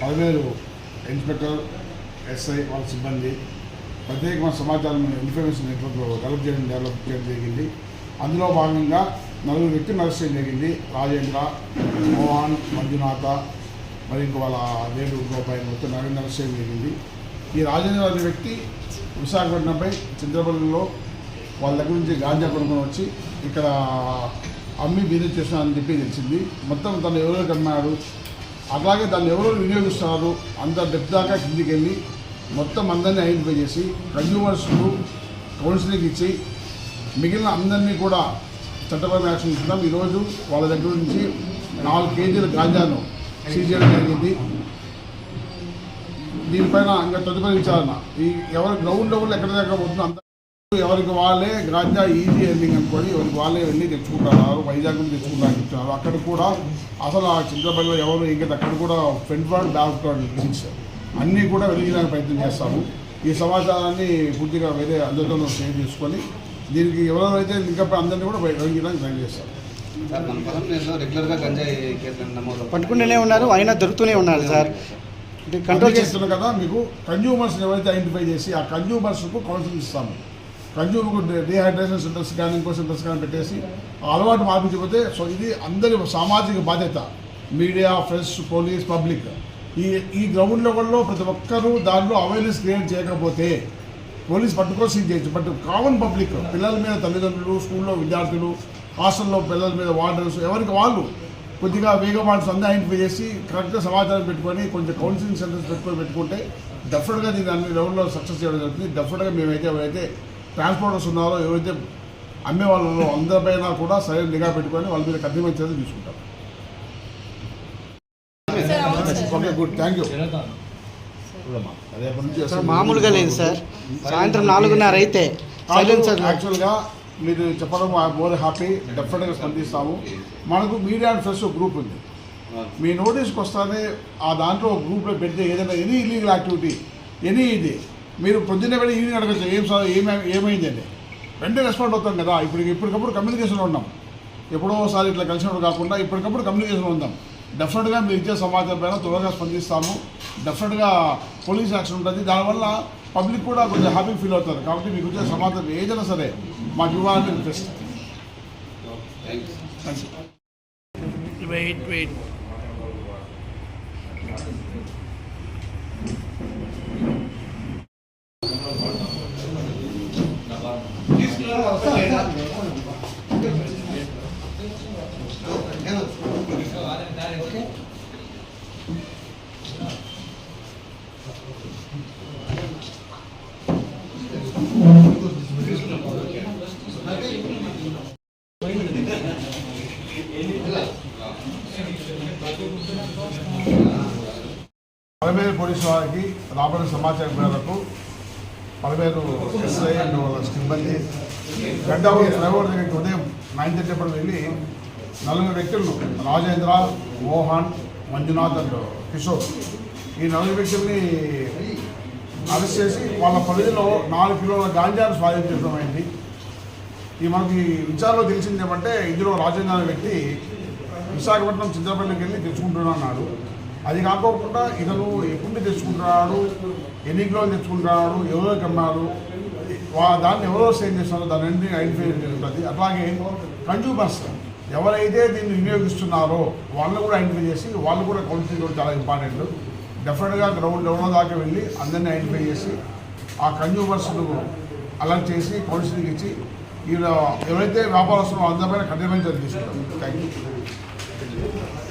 పదివేలు inspector SI వాళ్ళ సిబ్బంది ప్రత్యేకమైన సమాచారం ఇన్ఫర్మేషన్ నెట్వర్క్ డెవలప్ చేయడం డెవలప్ చేయడం జరిగింది. అందులో భాగంగా నలుగురు వ్యక్తి అరెస్ట్ జరిగింది. రాజేంద్ర మోహన్ మంజునాథ మరి ఇంకో వాళ్ళ వేలు రూపాయలు మొత్తం నలుగురిని అరెస్ట్ జరిగింది. ఈ రాజేంద్ర అనే వ్యక్తి విశాఖపట్నంపై చంద్రపల్లిలో వాళ్ళ దగ్గర నుంచి గాంజా కొనుక్కొని వచ్చి ఇక్కడ అమ్మి బిజినెస్ చేస్తున్నారని చెప్పి తెలిసింది. మొత్తం తను ఎవరో అమ్మాడు అలాగే దాన్ని ఎవరు వినియోగిస్తున్నారు? అంత డెప్త్ దాకా కిందికి వెళ్ళి మొత్తం అందరినీ ఐడెంటిఫై చేసి కన్జ్యూమర్స్కు కౌన్సిలింగ్ ఇచ్చి మిగిలిన అందరినీ కూడా చట్టపరమైన యాక్షన్ ఇస్తున్నాం ఈరోజు వాళ్ళ దగ్గర నుంచి నాలుగు కేజీల గాంజాను సీజ్ చేయడం జరిగింది. దీనిపైన ఇంకా తదుపరి విచారణ. ఈ ఎవరి గ్రౌండ్ లెవెల్ ఎక్కడ దగ్గర పోతుందో అంత ఎవరికి వాళ్ళే గాంజా ఈజీ ఎండింగ్ అనుకోని ఎవరికి వాళ్ళే వెళ్ళి తెచ్చుకుంటున్నారు వైజాగ్ నుంచి తెచ్చుకుంటారు చెప్తున్నారు. అక్కడ కూడా అసలు ఆ చింతపల్లిలో ఎవరు ఇంకా అక్కడ కూడా frontward backward links అన్నీ కూడా వెలిగించడానికి ప్రయత్నం చేస్తాము ఈ సమాచారాన్ని పూర్తిగా వేరే అందరితోనూ షేర్ చేసుకొని దీనికి ఎవరెవరైతే లింకప్ అందరినీ కూడా వెలిగించడానికి ట్రై చేస్తాం సార్ మన పొలం నేను రెగ్యులర్గా గంజాయి కేసులు నమోదు పట్టుకుంటూనే ఉన్నారు అయినా దొరుకుతూనే ఉన్నారు సార్. కంట్రోల్ కంట్రోల్ చేసి చేస్తున్నాం కదా మీకు కన్జ్యూమర్స్ ఎవరైతే ఐడెంటిఫై చేసి ఆ కన్జ్యూమర్స్కు కౌన్సిలింగ్ ఇస్తాము. కన్జ్యూమర్ డిహైడ్రేషన్ సెంటర్స్ కానీ ఇంకో సెంటర్స్ కానీ పెట్టేసి ఆ అలవాటు మార్పించకపోతే సో ఇది అందరి సామాజిక బాధ్యత. Media press police public. ఈ ఈ గ్రౌండ్ లెవెల్లో ప్రతి ఒక్కరూ దాంట్లో అవేర్నెస్ క్రియేట్ చేయకపోతే పోలీస్ పట్టుకో సీజ్ చేయొచ్చు. బట్ కామన్ పబ్లిక్ పిల్లల మీద తల్లిదండ్రులు స్కూల్లో విద్యార్థులు హాస్టల్లో పిల్లల మీద వార్డర్స్ ఎవరికి వాళ్ళు కొద్దిగా వేగమాన్స్ అందరూ ఐడెంటిఫై చేసి కరెక్ట్గా సమాచారం పెట్టుకొని కొంచెం కౌన్సిలింగ్ సెంటర్స్ పెట్టుకొని పెట్టుకుంటే డెఫినెట్గా దీన్ని అన్ని లెవెల్లో సక్సెస్ చేయడం జరుగుతుంది. డెఫినెట్గా మేమైతే ఎవరైతే ట్రాన్స్పోర్టర్స్ ఉన్నారో ఎవరైతే అమ్మే వాళ్ళు అందరిపైన కూడా సరైన నిఘా పెట్టుకొని వాళ్ళ మీద కఠినమైన చర్యలు తీసుకుంటాం. Okay good thank you sir మామూలుగా లేదు సార్. సాయంత్రం నాలుగున్నర అయితే సైలెన్సర్ యాక్చువల్గా మీరు చెప్పడం మోర్ హ్యాపీ డెఫినెట్గా స్పందిస్తాము. మనకు మీడియా అండ్ ఫ్రెష్ గ్రూప్ ఉంది. మీ నోటీస్కి వస్తానే ఆ దాంట్లో గ్రూప్లో పెడితే ఏదైనా ఎనీ ఇల్లీగల్ యాక్టివిటీ ఎనీ ఇది మీరు పొద్దున్నే వెళ్ళి ఈవినింగ్ అడగచ్చు ఏం సార్ ఏమి ఏమైందండి వెంటనే రెస్పాండ్ అవుతాం కదా. ఇప్పుడు ఇప్పటికప్పుడు కమ్యూనికేషన్లో ఉన్నాం. ఎప్పుడో ఒకసారి ఇట్లా కలిసినప్పుడు కాకుండా ఇప్పటికప్పుడు కమ్యూనికేషన్లో ఉందాం డెఫినెట్గా మీరు ఇచ్చే సమాచారం పైన త్వరగా స్పందిస్తాము. డెఫినెట్గా పోలీస్ యాక్షన్ ఉంటుంది. దానివల్ల పబ్లిక్ కూడా కొంచెం హ్యాపీ ఫీల్ అవుతారు. కాబట్టి మీకు వచ్చే సమాచారం ఏదైనా సరే మాకు ఇవ్వాలని request you wait, Palamaner police వారికి రాబడిన సమాచారం మేరకు పలమేరు ఎస్ఐ అండ్ వాళ్ళ సిబ్బంది గడ్డావూరు ఫ్లైఓవర్ దగ్గరికి ఉదయం నైన్ థర్టీ అప్పుడు వెళ్ళి నలుగురు వ్యక్తులను రాజేంద్ర మోహన్ మంజునాథ్ అండ్ కిషోర్ ఈ నలుగురు వ్యక్తుల్ని అరెస్ట్ చేసి వాళ్ళ పరిధిలో నాలుగు కిలోల గాంజాను స్వాధీనం అయింది ఈ మనకి విచారణలో తెలిసింది ఏమంటే ఇందులో రాజేంద్ర అనే వ్యక్తి విశాఖపట్నం చిత్రపల్లికి వెళ్ళి తెచ్చుకుంటున్నా అన్నాడు. అది కాకోకుండా ఇతను ఎప్పుడు తెచ్చుకుంటున్నాడు ఎన్ని కిలోలు తెచ్చుకుంటున్నాడు ఎవరో కమ్మారు వా- దాన్ని ఎవరో సేల్ చేస్తున్నారో దాని అన్ని ఐడెంటిఫై ఉంటుంది అట్లాగే కన్జ్యూమర్స్ ఎవరైతే దీన్ని వినియోగిస్తున్నారో వాళ్ళు కూడా ఐడెంటిఫై చేసి వాళ్ళు కూడా కౌన్సిలింగ్ కూడా చాలా ఇంపార్టెంట్. డెఫినెట్గా గ్రౌండ్ లెవెల్ దాకా వెళ్ళి అందరినీ ఐడెంటిఫై చేసి ఆ కన్జ్యూమర్స్ను అలర్ట్ చేసి కౌన్సిలింగ్ ఇచ్చి ఈయన ఎవరైతే వ్యాపారస్తులు అందమైన కఠినమైన జరిగిస్తున్నారు థ్యాంక్ యూ